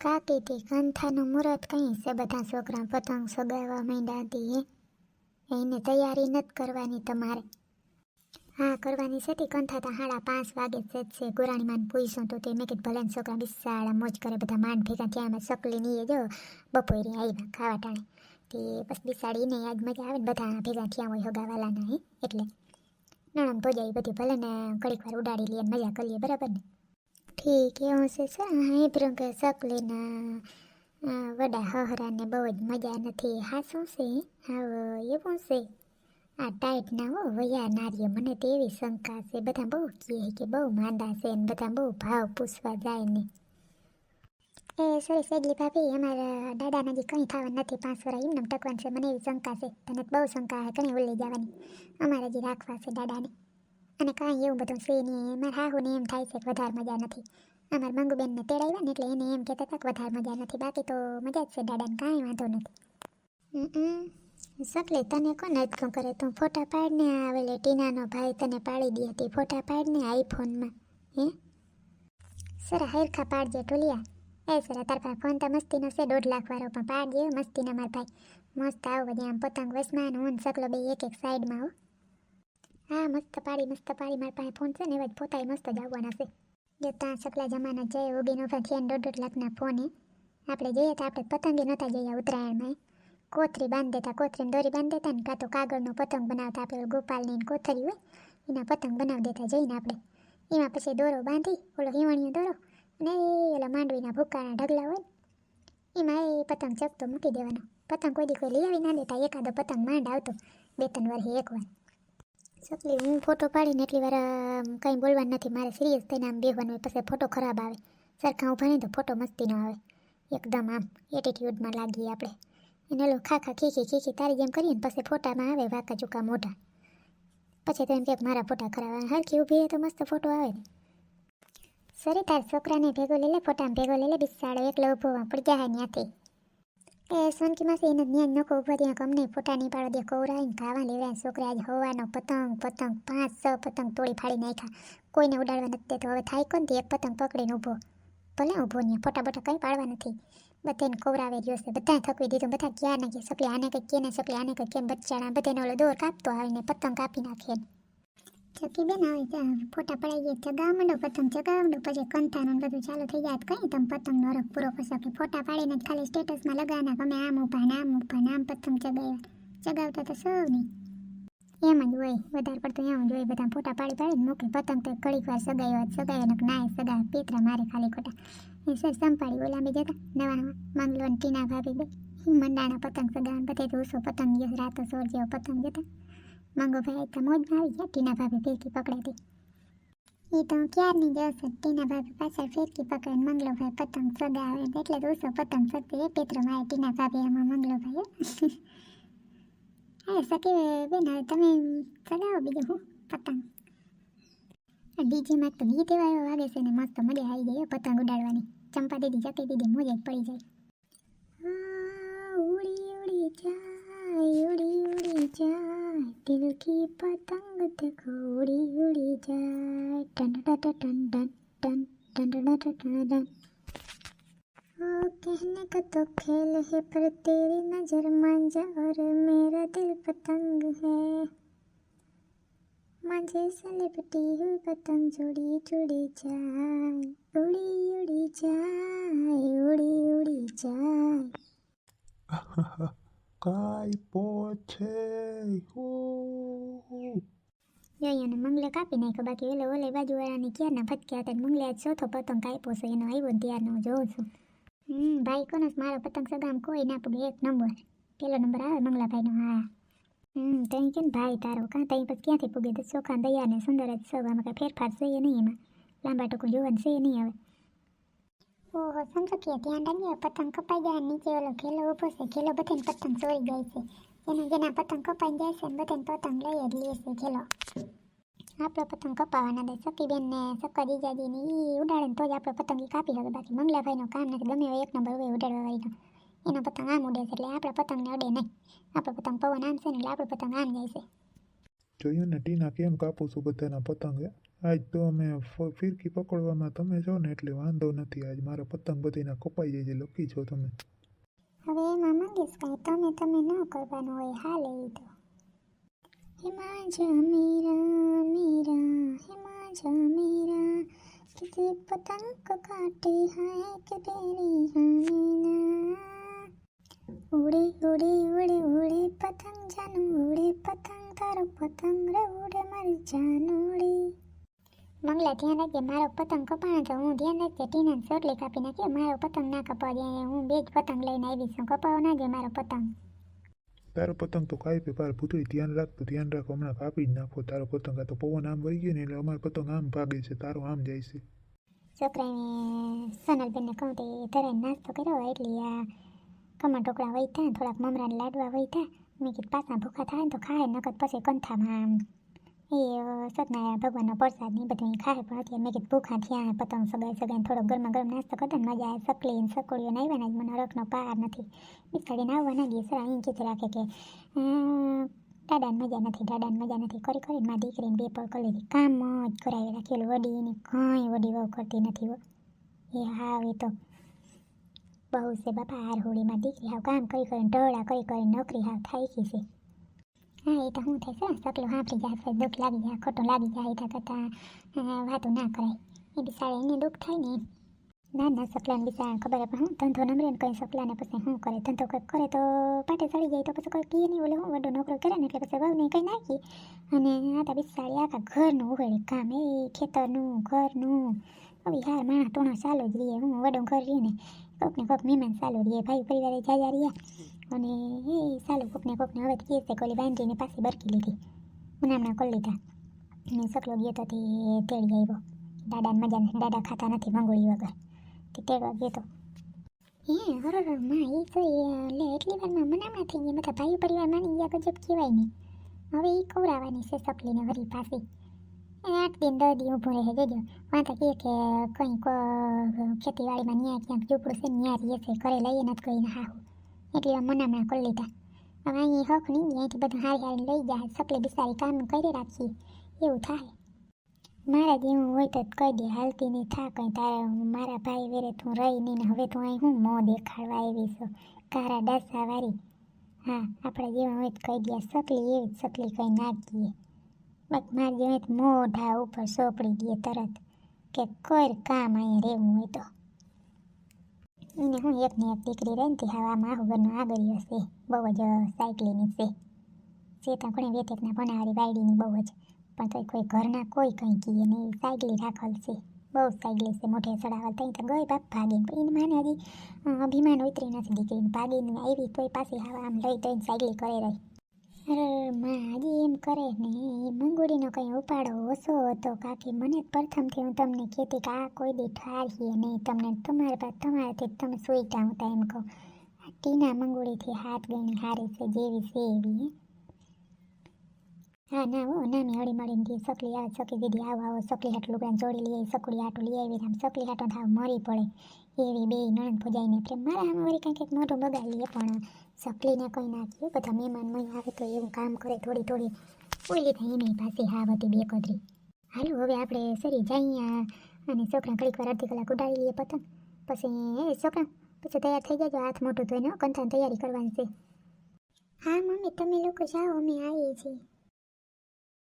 કાકી તે કંથાનું મુહૂર્ત કંઈ છે? બધા છોકરા પતંગ સગાવવા માંડ્યા હતી એને તૈયારી નથી કરવાની તમારે. હા, કરવાની છે તે. કંથા તો સાડા પાંચ વાગે જ છે ગુરાણીમાં પૂછ્યું તો તે. મેં કીધું, ભલે છોકરા બિસાડા મોજ કરે, બધા માંડ ભેગા ત્યાં અમે સકલી નીએ જો, બપોરે આવ્યા ખાવા ટાણે. તે બસ બિસાડીને આજ મજા આવે ને બધા ભેગા થયા હોય હગાવાલાના હે. એટલે નણંદ ભોજાઈ બધી ભલે ને ઘડીક વાર ઉડાડી લઈએ મજા કરીએ, બરાબર ને? ઠીક, એવું છે એ કે સકલીના વડા હહરાને બહુ જ મજા નથી. હા, શું છે? હા એવું છે? આ ટાઈટ ના હો, વયા નારીએ મને તો એવી શંકા છે. બધા બહુ કહે કે બહુ માંદા છે ને, બધા બહુ ભાવ પૂછવા જાય ને. એ, સોરી સેગલી ભાભી, અમારા દાદાના જે કંઈ થવા નથી પાંચ વર્ષ એમને ટકવાનું છે, મને એવી શંકા છે. તને બહુ શંકા ઘણી ઉલ્લી જવાની? અમારે જે રાખવા છે દાદાને. અને કાંઈ એવું બધું છે નહીં મારા હાહુને એમ થાય છે વધારે મજા નથી. અમારા મંગુબેનને તેડાવ્યા ને એટલે એને એમ કહેતા હતા કે વધારે મજા નથી, બાકી તો મજા જ છે દાદાને કાંઈ વાંધો નથી. સકલે તને કોણ અટકું કરે? તું ફોટા પાડને આવેલે ટીનાનો ભાઈ તને પાડી દી હતી. ફોટા પાડને આઈફોનમાં, હે? સરા હરખા પાડજે ટોલિયા એ સર, તાર પાસે ફોન તો મસ્તીનો છે, દોઢ લાખ વાળો પણ પાડજે મસ્તીના મારા ભાઈ. મસ્ત આવો બધી આમ પતંગ વસમાન, હું સકલો બે એક એક સાઈડમાં હો. હા, મસ્ત પાડી મસ્ત પાડી. મારા પાસે ફોન છે ને, એવા જ પોતાય મસ્ત જ આવવાના છે. જો ત્યાં સકલા જમાના જય ઉગીનો થયા દોઢ દોઢ લાખના ફોન હે આપણે જઈએ તો આપણે પતંગે નહોતા જઈએ ઉત્તરાયણમાં કોથરી બાંધી દેતા, કોથરીને દોરી બાંધી દેતા ને, કાં તો કાગળનો પતંગ બનાવતા આપણે ગોપાલની કોથરી હોય, એના પતંગ બનાવી દેતા જઈને આપણે. એમાં પછી દોરો બાંધી, ઓલો હિવણીયો દોરો અને ઓલા માંડવીના ભૂકાના ઢગલા હોય એમાં એ પતંગ ચકતો મૂકી દેવાનો. પતંગ કોઈ દી કોઈ લઈ આવી ના દેતા, એકાદો પતંગ માંડ આવતો, બે ત્રણ વર્ષે એકવાર સકલી હું ફોટો પાડીને એટલી વાર કંઈ બોલવાનું નથી. મારે સિરિયસ થઈને આમ બેહવાનું હોય, પછી ફોટો ખરાબ આવે. સરખા ઊભા નહીં તો ફોટો મસ્તી ન આવે. એકદમ આમ એટીટ્યુડમાં લાગીએ આપણે. એને લો ખાખા ખીખી ખીખી તારી જેમ કરીએ ને પછી ફોટામાં આવે વાંકા ચૂકા મોઢા. પછી તો એમ કે મારા ફોટા ખરાબ હરખી ઊભી તો મસ્ત ફોટો આવે ને. સરી તાર છોકરાને ભેગો લઈ લે, ફોટામાં ભેગો લઈ લે, બિસાડો, એકલો ઊભો પડી જાય ત્યાંથી એ સોનકી માસી એને જ્ઞાન નકો ઊભો ત્યાં કમને ફોટા નહીં પાડો દે, કૌરાઈને ખાવા લેવડાય છોકરા આજે હવાનો પતંગ પતંગ, પાંચ છ પતંગ તોડી ફાડી નાખ્યા કોઈને ઉડાડવા નથી દેતો. હવે થાય કોણ તે? એક પતંગ પકડીને ઊભો. ભલે ઊભો નહીં ફોટા બોટા કંઈ પાડવા નથી. બધાને કોવરાવે રહ્યો છે. બધાને થકવી દીધું. બધા ક્યાં નાખે સકલી આને કંઈક કેને સકલી આને કંઈક કેમ બચ્ચાણા બધાને ઓલો દોર કાપતો આવીને પતંગ કાપી નાખે ચકી બેન ત્યાં ફોટા પડાઈ ગયા ચગાવવા માંડો પતંગ ચગાવવા માંડો પછી કંથાનું ને બધું ચાલુ થઈ જાય. કઈ તમે પતંગનો રખ પૂરો કરશો કે ફોટા પાડીને ખાલી સ્ટેટસમાં લગાવના અમે આમ ઊભા ને આમ ઊભા ને આમ પતંગ ચગાવ્યા? ચગાવતા તો સૌ નહીં એમ જ હોય. વધારે પડતું એમ જ હોય. બધા ફોટા પાડી પાડીને મૂકે પતંગ તો ઘડીક વાર સગાવ્યો સગાવ્યો ને નાય સગા પેતરા મારે ખાલી ખોટા. એ સર સંપાડી ઓલા બી જતા નવા મંગલો ને ટીના ભાભી બે. મંડાણા પતંગ સગાવ બધે તો ઓછો પતંગ ગયો રાતો સોર જેવો પતંગ જતા. મંગો ભાઈ તો આવી ગયા, ટીના ભાભી ફેરકી પકડાતી એ તો ક્યારની જશે ટીના ભાભી પાછળ ફેરકી પકડીને મંગલોભાઈ પતંગ સગાવે એટલે તો પતંગ સગતી એ પેત્રમાં આવે ટીના ભાભી એમાં મંગલોભાઈ હા. સકી બેન, હવે તમે સગાવો બીજું હું, પતંગ. ડીજેમાં તો ગીત એવા એવા વાગે છે ને, મસ્ત મજા આવી જાય પતંગ ઉડાડવાની. ચંપા દીદી જતી દીદી મોજે જ પડી જાય. ઉડી ઉડી જાય, ઉડી ઉડી જાય. दिल की पतंग देखो उड़ी उड़ी जाए टन टन टन टन टन टन टन टन ओ कहने का तो खेल है पर तेरी नज़र मांझा और मेरा दिल पतंग है मांझे से लिपटी हुई पतंग जुड़ी जुड़ी जाए उड़ी उड़ी जाए उड़ी उड़ी जाए કાંઈ છે જોઈને મંગલે કાપી નાખ્યો, બાકી ઓલે ઓલે બાજુવાળાની ક્યારના ફટક્યા હતા મંગલે આજ ચોથો પતંગ કાપ્યો છે, એનો આવ્યો ત્યારનો જોઉં છું. હમ, ભાઈ કોનો? મારો પતંગ સગામ કોઈ ના પૂગે, એક નંબર. પેલો નંબર આવે મંગલાભાઈનો, હા. હમ, તઈ કેમ ભાઈ તારો? કાં તઈ પછી ક્યાંથી પૂગે? તો ચોખા દયા ને સુંદર જ સગામાં કાંઈ ફેરફાર છે નહીં એમાં. લાંબા ટૂંકું જોવાનું છે નહીં હવે. ઓહો સમજો ધ્યાન રાખજો પતંગ કપાઈ જાય નીચે ઓલો ઘેલો ઊભો છે. ઘેલો બધાને પતંગ ચોરી જાય છે. જેને જેના પતંગ કપાઈ જાય છે બધાને પતંગ લઈ જ લે છે ઘેલો. આપણો પતંગ કપાવાના દે. સકીબેન ને સક્કા જીજાજી ને ઈ ઉડાડે તો જ આપણો પતંગ કાપી શકે. બાકી મંગલાભાઈનો કામ નથી. ગમે એક નંબર હોય ઉડાડવા વાળીનો. એનો પતંગ આમ ઉડે છે એટલે આપણા પતંગને અડે નહીં. આપણો પતંગ પવન આમ છે ને એટલે આપણો પતંગ આમ જાય છે. જોયું ને ટીના કેમ કાપું છું બધાના પતંગ આજ તો અમે ફિરકી પકડવામાં તમે છો ને એટલે વાંધો નથી. આજ મારો પતંગ બધીના કપાઈ જાય છે. લકી છો તમે. હવે એમાં માંગીશ કાંઈ. તમે તમે ન કરવાનું હોય હાલ એ તો. હિમાંજ મીરા મીરા હિમાંજ મીરા કિસી પતંગ કો કાટે હાય કે તેરી રામીના ઉડે ઉડે ઉડે ઉડે પતંગ જાનું, ઉડે પતંગ. તારો પતંગ રે ઉડે મારી જાનુડી. મંગલા ધ્યાન રાખજે મારો પતંગ કપાણો તો હું ધ્યાન રાખજે ટીનાને ચોટલી કાપી નાખી મારો પતંગ ના કપાવા દે હું બે જ પતંગ લઈને આવી છું. કપાવો ના દે મારો પતંગ. તારો પતંગ તો કાંઈ પે પાર ભૂતળી ધ્યાન રાખતું ધ્યાન રાખ હમણાં કાપી જ નાખો. તારો પતંગ આ તો પવન આમ વળી ગયો ને એટલે અમારો પતંગ આમ ભાગે છે તારો આમ જાય છે. છોકરાને સોનલબેનને કહું તે તરત નાસ્તો કર્યો એટલે આ કમર ઢોકળા વહીતા થોડાક મમરાને લાડવા વહીતા મેં કીધું પાછા ભૂખા થાય ને તો ખાય નકર પછી કંથામાં આમ એ સત્યનારાયણ ભગવાનનો પ્રસાદ ને બધું ખાય પણ અત્યારે મેં કીધું ભૂખા થયા પતંગ સગાઈ સગાઈ થોડો ગરમા ગરમ નાસ્તો કરતો મજા આવે સકલી ને સકોળીઓ ને આવ્યા ને મને રખનો પાર નથી. બિસ્કડીને આવવા ના ગઈ સર અહીં કીધું રાખે કે દાદાને મજા નથી દાદાને મજા નથી. કરી કરીને મારી દીકરીને બે પળ કરી લીધી. કામ જ કરાવી રાખેલું વડીને કંઈ વડી બહુ કરતી નથી હો. એ હાવ, એ તો બહુ છે બાપા, હાર હોળીમાં દીકરી હાવ કામ કરી કરીને, ઢોળા કરી કરીને નોકરી હાવ થાય છે. હા એ તો શું થાય છે સકલું સાંભળી જાય, પછી દુઃખ લાગી જાય, ખોટું લાગી જાય એના કરતાં વાતો ના કરાય. એ બિચારા એને દુઃખ થાય ને, ના ના સપલાને બિચારા ખબર પણ હું ધંધો નમરે ને કંઈ સપલાને પછી શું કરે? ધંધો કંઈક કરે તો પાટે ચડી જાય, તો પછી કોઈ કીએ નહીં, ઓલે હું વડો નોકરો કરે ને, એટલે પછી વાવને કંઈ નાખી. અને આ તો બિચારી આખા ઘરનું ઉઘડે કામ, એ ખેતરનું, ઘરનું. હવે હાર માણસ ટોણા ચાલુ જ રહીએ, હું વડું ઘર રહીએ ને કોકને કોક મહેમાન ચાલુ રહીએ, ભાઈ પરિવારે જાજા રહ્યા. અને એ સાલું કોકને કોકને હવે કહે છે કે બાંધીને પાછી બરકી લીધી. ઉનામણા કરી લીધા. અને સકલો ગયો તો તે તેડી આવ્યો. દાદાને મજા દાદા ખાતા નથી મંગોળી વગર. તે તેડવા ગયો તો. હે, હરમાં એ તો લે, એટલી વારમાં મનામણા થઈ ગયા બધા ભાઈ પરિવાર માની ગયા ગજબ કહેવાય નહીં હવે એ કવરાવાની છે સકલીને વળી પાછી. આઠ દિન દસ દિન ઊભું રહે જજો વાંધા કહે કે કંઈ ખેતીવાડીમાં ન્યા ક્યાંક ઝૂપડું છે ન્યા રહીએ છે. ઘરે લઈએ નથી કોઈને હાહુ. એટલી વાર મનામણા કરી લીધા. હવે અહીં હક નહીં, અહીંથી બધું હારી હારી લઈ જાય સકલી બિસારી કામ કરી રાખીએ, એવું થાય. મારા જેવું હોય તો કહી દે, હાલતી નહીં થા કંઈ, તારે મારા ભાઈ વેરે તું રહી નહીં હવે તું અહીં હું મોં દેખાડવા આવી છું? કારા ડાસા વાળી હા, આપણે જેવા હોય તો કહી દે સકલી એવી જ સકલી કંઈ નાખીએ બસ મારે જેવી મોઢા ઉપર સોંપડી દે તરત, કે કોઈ કામ અહીંયા રહેવું હોય તો. એને હું એક ને એક દીકરી રહી ને તે હવે આમાં આહુગરનો આગળ્યો છે, બહુ જ સાયકલીની છે. ચેતા કોણે વેટેકના ભણાવારી વાયડીની બહુ જ, પણ તો કોઈ ઘરના કોઈ કંઈ કીએ નહીં સાયકલી રાખેલ છે. બહુ સાયકલી છે, મોઢે ચડાવેલ. ત્યાં તો ગઈ બાપ ભાગીને પણ એને માને હજી અભિમાન ઉતરી નથી દીકરીને ભાગીને આવી. તોય પાછી હવે આમ લઈ તોય સાયકલી કરે રહી. અરે એમ કરે ને એ કંઈ ઉપાડો ઓછો હતો. કાકી, મને પ્રથમથી હું તમને કહેતી કે આ કોઈ દી ઠારીએ નહીં. તમને તમારે પાસે તમારાથી તમે સુઈ જાઉં એમ કહું. આ ટીના મંગોડીથી હાથ ગણી હારી છે, જેવી છે એવી, હા. ના હો, નાની હળી મળીને કે સકલી આવે, સકી દીદી આવો આવો, સકલી હાટ લુગડા જોડી લઈ સકડી હાટું લઈ આવી આમ સકલી હાટો થાવ મરી પડે. એવી બે નણંદ ભજાઈને. પ્રેમ મારા આમ વળી કંઈક મોઢું બગાડી લે પણ સકલીને કંઈ નાખ્યું બધા મહેમાન મય આવે તો એવું કામ કરે, થોડી થોડી ઓલી થાય એની પાસે હા હતી બે કદરી હાલો, હવે આપણે સરી જઈએ અને છોકરા ઘડીક વાર અડધી કલાક ઉડાડી લઈએ પતંગ. પછી એ છોકરા, પછી તૈયાર થઈ જજો હાથ મોટું ધોઈને કંથાની તૈયારી કરવાની છે. હા, મમ્મી, તમે લોકો જાઓ, અમે આવીએ છીએ.